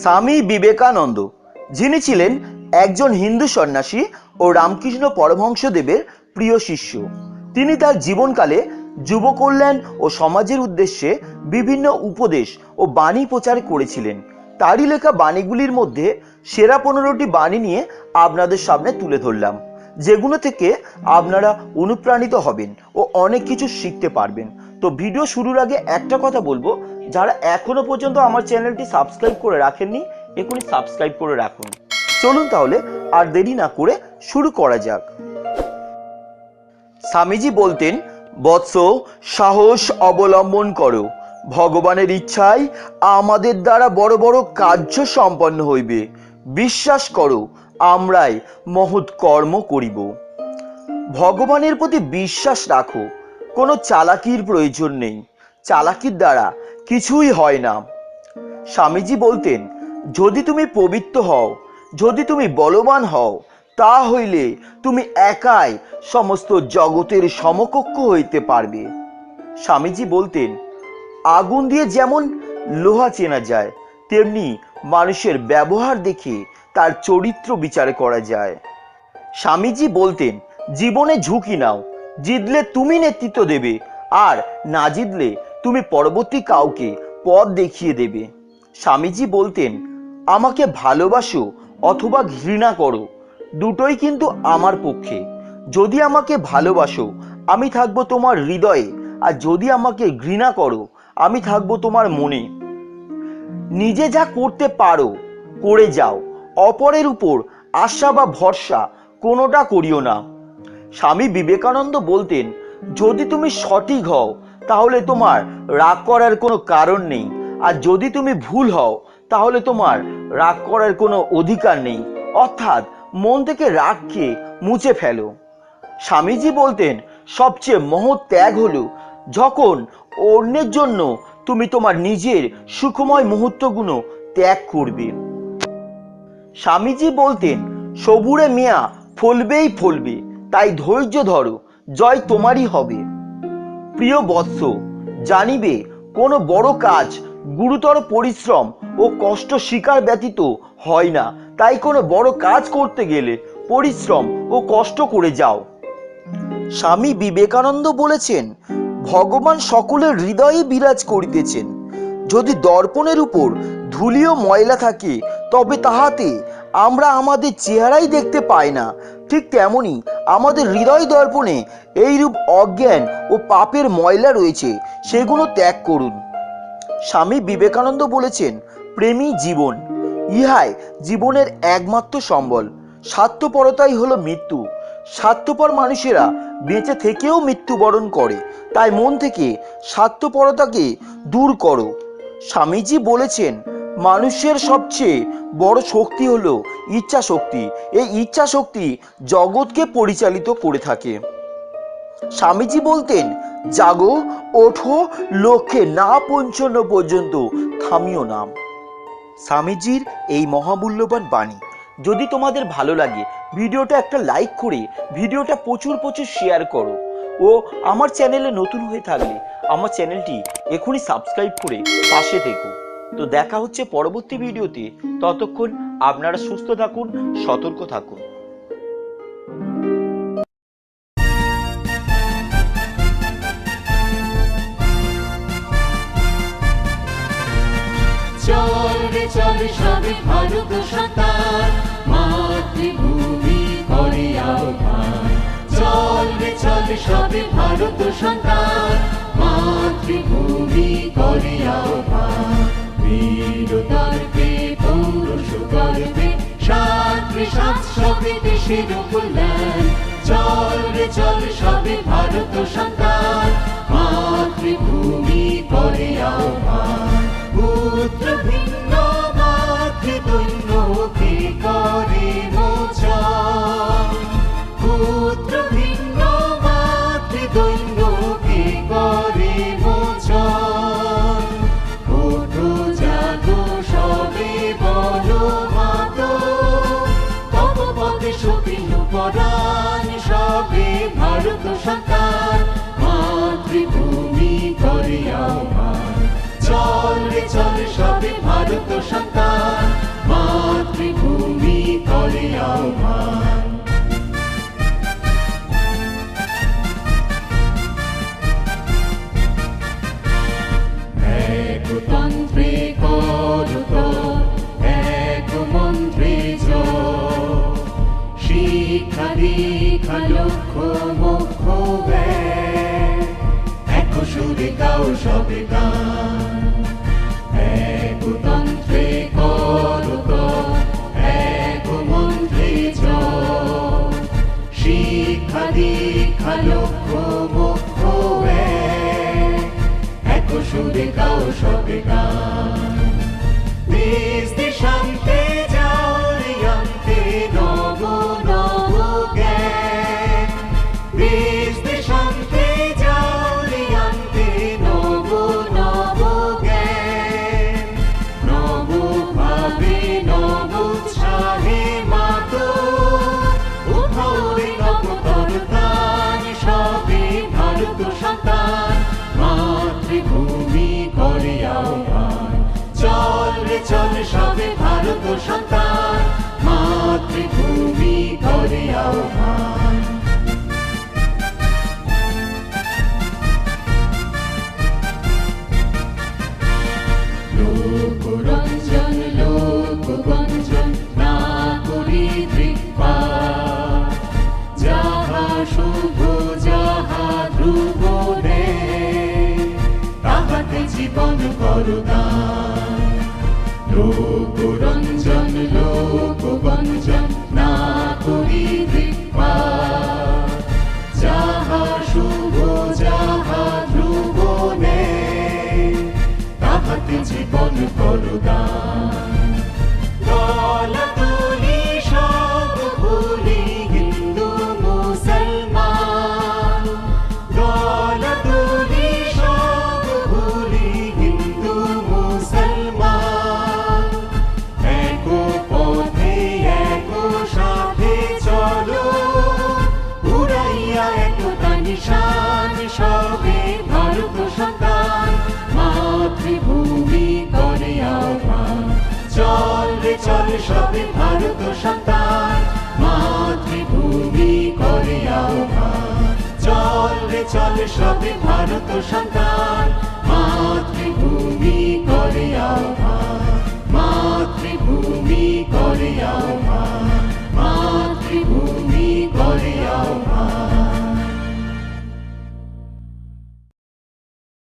স্বামী বিবেকানন্দ, যিনি ছিলেন একজন হিন্দু সন্ন্যাসী ও রামকৃষ্ণ পরমহংসদেবের প্রিয় শিষ্য। তিনি তার জীবনকালে যুব কল্যাণ ও সমাজের উদ্দেশ্যে বিভিন্ন উপদেশ ও বাণী প্রচার করেছিলেন। তারই লেখা বাণীগুলির মধ্যে সেরা পনেরোটি বাণী নিয়ে আপনাদের সামনে তুলে ধরলাম, যেগুলো থেকে আপনারা অনুপ্রাণিত হবেন ও অনেক কিছু শিখতে পারবেন। তো ভিডিও শুরুর আগে একটা কথা বলব, যারা এখনও পর্যন্ত আমার চ্যানেলটি সাবস্ক্রাইব করে রাখেননি, এখনই সাবস্ক্রাইব করে রাখুন। চলুন তাহলে আর দেরি না করে শুরু করা যাক। স্বামীজি বলতেন, বৎস, সাহস অবলম্বন করো। ভগবানের ইচ্ছায় আমাদের দ্বারা বড় বড় কার্য সম্পন্ন হইবে। বিশ্বাস করো, আমরাই মহৎ কর্ম করিব। ভগবানের প্রতি বিশ্বাস রাখো। কোনো চালাকির প্রয়োজন নেই। চালাকির দ্বারা কিছুই হয় না। স্বামীজি বলতেন, যদি তুমি পবিত্র হও, যদি তুমি বলবান হও তা হইলে তুমি একাই সমস্ত জগতের সমকক্ষ হইতে পারবে। স্বামীজি বলতেন, আগুন দিয়ে যেমন লোহা চেনা যায়, তেমনি মানুষের ব্যবহার দেখে তার চরিত্র বিচার করা যায়। স্বামীজি বলতেন, জীবনে ঝুঁকি নাও জিতলে তুমি নেতৃত্ব দেবে, আর না জিতলে তুমি পরবর্তী কাউকে পথ দেখিয়ে দেবে। স্বামীজি বলতেন, আমাকে ভালোবাসো অথবা ঘৃণা করো, দুটোই কিন্তু আমার পক্ষে। যদি আমাকে ভালোবাসো, আমি থাকব তোমার হৃদয়ে, আর যদি আমাকে ঘৃণা করো, আমি থাকব তোমার মনে। নিজে যা করতে পারো, করে যাও, অপরের উপর আশা বা ভরসা কোনোটা করিও না। স্বামী বিবেকানন্দ বলতেন, যদি তুমি সঠিক হও, তাহলে তোমার রাগ করার কোনো কারণ নেই। আর যদি তুমি ভুল হও, তাহলে তোমার রাগ করার কোনো অধিকার নেই। অর্থাৎ মন থেকে রাগকে মুছে ফেলো। স্বামীজি বলতেন, সবচেয়ে মহৎ ত্যাগ হলো যখন অন্যের জন্য তুমি তোমার নিজের সুখময় মুহূর্তগুলো ত্যাগ করবে। স্বামীজি বলতেন, সবুরে মিয়া, ফলবেই ফলবে। তাই ধৈর্য ধরো, জয় তোমারই হবে। প্রিয় বৎস, জানিবে, কোনো বড় কাজ, গুরুতর পরিশ্রম ও কষ্ট স্বীকার ব্যতীত হয় না। তাই কোনো বড় কাজ করতে গেলে পরিশ্রম ও কষ্ট করে যাও। স্বামী বিবেকানন্দ বলেছেন, ভগবান সকলের হৃদয়ে বিরাজ করিতেছেন। যদি দর্পণের উপর ধুলিও ময়লা থাকে, তবে তাহাতে আমরা আমাদের চেহারাই দেখতে পাই না। ঠিক তেমনি আমাদের হৃদয় দর্পণে এইরূপ অজ্ঞান ও পাপের ময়লা রয়েছে, সেগুলো ত্যাগ করুন। স্বামী বিবেকানন্দ বলেছেন প্রেমী জীবন। ইহাই জীবনের একমাত্র সম্বল। স্বার্থপরতাই হলো মৃত্যু। স্বার্থপর মানুষেরা বেঁচে থেকেও মৃত্যুবরণ করে। তাই মন থেকে স্বার্থপরতাকে দূর করো। স্বামীজি বলেছেন মানুষের সবচেয়ে বড় শক্তি হলো ইচ্ছা শক্তি এই ইচ্ছা শক্তি জগৎকে পরিচালিত করে থাকে। স্বামীজি বলতেন, জাগো, ওঠো লক্ষ্যে না পৌঁছানো পর্যন্ত থামিও নাম স্বামীজির এই মহামূল্যবান বাণী। যদি তোমাদের ভালো লাগে, ভিডিওটা একটা লাইক করে ভিডিওটা প্রচুর প্রচুর শেয়ার করো। ও আমার চ্যানেলে নতুন হয়ে থাকলে আমার চ্যানেলটি এখনই সাবস্ক্রাইব করে পাশে থেকো। তো দেখা হচ্ছে পরবর্তী ভিডিওতে। ততক্ষণ আপনারা সুস্থ থাকুন, সতর্ক থাকুন। চল রে চল সবে ভারত সন্তান মাতৃভূমি করে আহ্বান। চল রে চল সবে ভারত সন্তান মাতৃভূমি করে আহ্বান। দেশের কল্যাণ চল রে চল সবে ভারত সন্তান। গণতন্ত্রিক দুত এক মন্ত্রী শিক্ষা সুরে গাও সবে গান dikau shotika Nis di shante করিয়াও গান চল রে চল সবে ভারত সন্তান মাতৃভূমি করিয়াও গান জীবন করদান লোকরঞ্জন লোকবা চলে সবে ভারত সন্তান